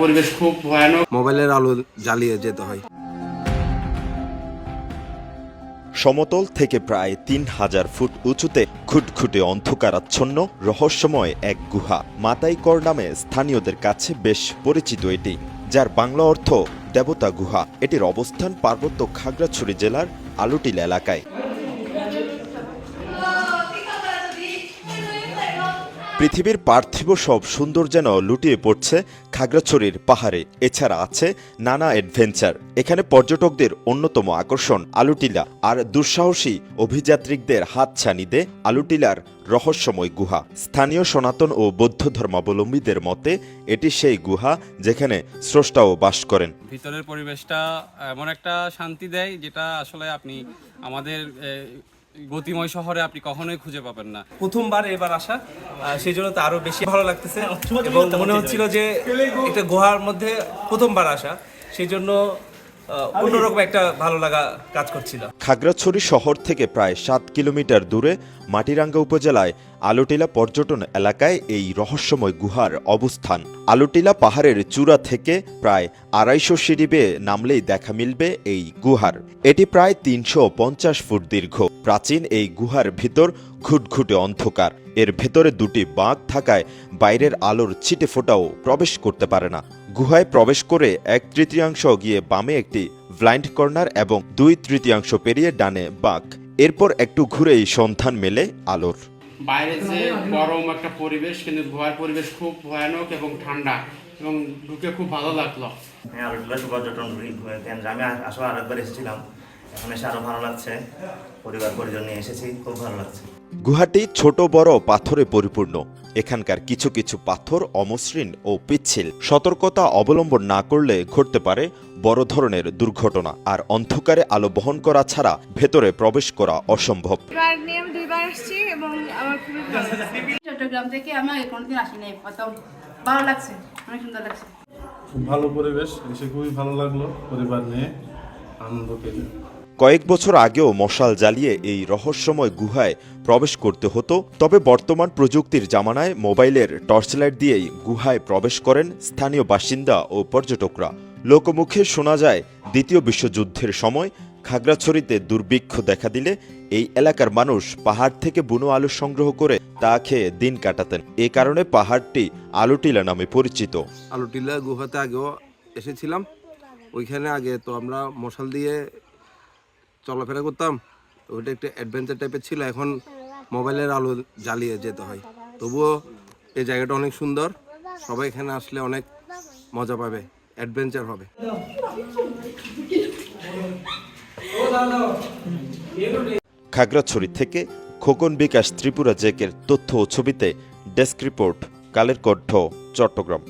পরিবেশ খুব ভয়ানক। মোবাইলের আলো জ্বালিয়ে যেতে হয়। সমতল থেকে প্রায় তিন হাজার ফুট উঁচুতে খুটখুটে অন্ধকারাচ্ছন্ন রহস্যময় এক গুহা। মাতাইকর নামে স্থানীয়দের কাছে বেশ পরিচিত এটি যার বাংলা অর্থ দেবতা গুহা। এটির অবস্থান পার্বত্য খাগড়াছড়ি জেলার আলুটিল এলাকায়। পৃথিবীর পার্থিব সব সুন্দর যেন লুটিয়ে পড়ছে খাগড়াছড়ির পাহাড়ে। এছাড়া আছে নানা অ্যাডভেঞ্চার এখানে পর্যটকদের অন্যতম আকর্ষণ আলুটিলা আর দুঃসাহসী অভিযাত্রিকদের হাতছানি দে আলুটিলার রহস্যময় গুহা। স্থানীয় সনাতন ও বৌদ্ধ ধর্মাবলম্বীদের মতে, এটি সেই গুহা যেখানে স্রষ্টাও বাস করেন। ভিতরের পরিবেশটা এমন একটা শান্তি দেয় যেটা আসলে আপনি আমাদের গতিময় শহরে আপনি কখনোই খুঁজে পাবেন না। প্রথমবার এবার আসা আহ, সেই জন্য তো আরও বেশি ভালো লাগতেছে। এবং মনে হচ্ছিল যে এটা গুহার মধ্যে প্রথমবার আসা সেই জন্য অন্যরকম একটা ভালো লাগা কাজ করছিল। খাগড়াছড়ি শহর থেকে প্রায় সাত কিলোমিটার দূরে মাটিরাঙ্গা উপজেলায় আলোটিলা পর্যটন এলাকায় এই রহস্যময় গুহার অবস্থান। আলোটিলা পাহাড়ের চূড়া থেকে প্রায় আড়াইশো সিঁড়ি বেয়ে নামলেই দেখা মিলবে এই গুহার। এটি প্রায় তিনশো পঞ্চাশ ফুট দীর্ঘ। প্রাচীন এই গুহার ভিতর ঘুটঘুটে অন্ধকার। এর ভেতরে দুটি বাঁক থাকায় বাইরের আলোর ছিটে ফোটাও প্রবেশ করতে পারে না। গুহায় প্রবেশ করে এক তৃতীয়াংশ গিয়ে বামে একটি ব্লাইন্ড কর্নার এবং দুই তৃতীয়াংশ পেরিয়ে ডানে বাঁক। এরপর একটু ঘুরেই সন্ধান মেলে আলোর। বাইরে যে গরম একটা পরিবেশ কিন্তু গুহার পরিবেশ খুব ভয়ানক এবং ঠান্ডা এবং ঢুকে খুব ভালো লাগল। হ্যাঁ আরও পর্যটন আমি আ- আসলে আরেকবার এসেছিলাম। এখন এসে আরও ভালো লাগছে। পরিবার পরিজন নিয়ে এসেছি খুব ভালো লাগছে। গুহাটি ছোট বড় পাথরে পরিপূর্ণ। এখানকার কিছু কিছু পাথর অমসৃণ ও পিচ্ছিল। সতর্কতা অবলম্বন না করলে ঘটতে পারে বড় ধরনের দুর্ঘটনা আর অন্ধকারে আলো বহন করা ছাড়া ভেতরে প্রবেশ করা অসম্ভব। এবার নিয়ে আমি দুইবার আসছি এবং আমার খুবই ভালো লাগছে। চট্টগ্রাম থেকে আমি কোনোদিন আসি নাই ভালো লাগছে অনেক সুন্দর লাগছে। খুব ভালো পরিবেশ এসে খুবই ভালো লাগল পরিবার নিয়ে আনন্দ পেলে। কয়েক বছর আগেও মশাল জ্বালিয়ে এই রহস্যময় গুহায় প্রবেশ করতে হতো, তবে বর্তমান প্রযুক্তির জামানায় মোবাইলের টর্চলাইট দিয়েই গুহায় প্রবেশ করেন স্থানীয় বাসিন্দা ও পর্যটকরা। লোকমুখে শোনা যায়, দ্বিতীয় বিশ্বযুদ্ধের সময় খাগড়াছড়িতে দুর্ভিক্ষ দেখা দিলে এই এলাকার মানুষ পাহাড় থেকে বুনো আলু সংগ্রহ করে তা খেয়ে দিন কাটাতেন। এ কারণে পাহাড়টি আলুটিলা নামে পরিচিত। আলুটিলা গুহাতে আগেও এসেছিলাম। ওইখানে আগে তো আমরা মশাল দিয়ে চলাফেরা করতাম ওইটা একটা অ্যাডভেঞ্চার টাইপের ছিল। এখন মোবাইলের আলো জ্বালিয়ে যেতে হয়। তবুও এই জায়গাটা অনেক সুন্দর। সবাই এখানে আসলে অনেক মজা পাবে অ্যাডভেঞ্চার হবে। খাগড়াছড়ি থেকে খোকন বিকাশ ত্রিপুরা জেকের তথ্য ও ছবিতে ডেস্ক রিপোর্ট, কালের কণ্ঠ, চট্টগ্রাম।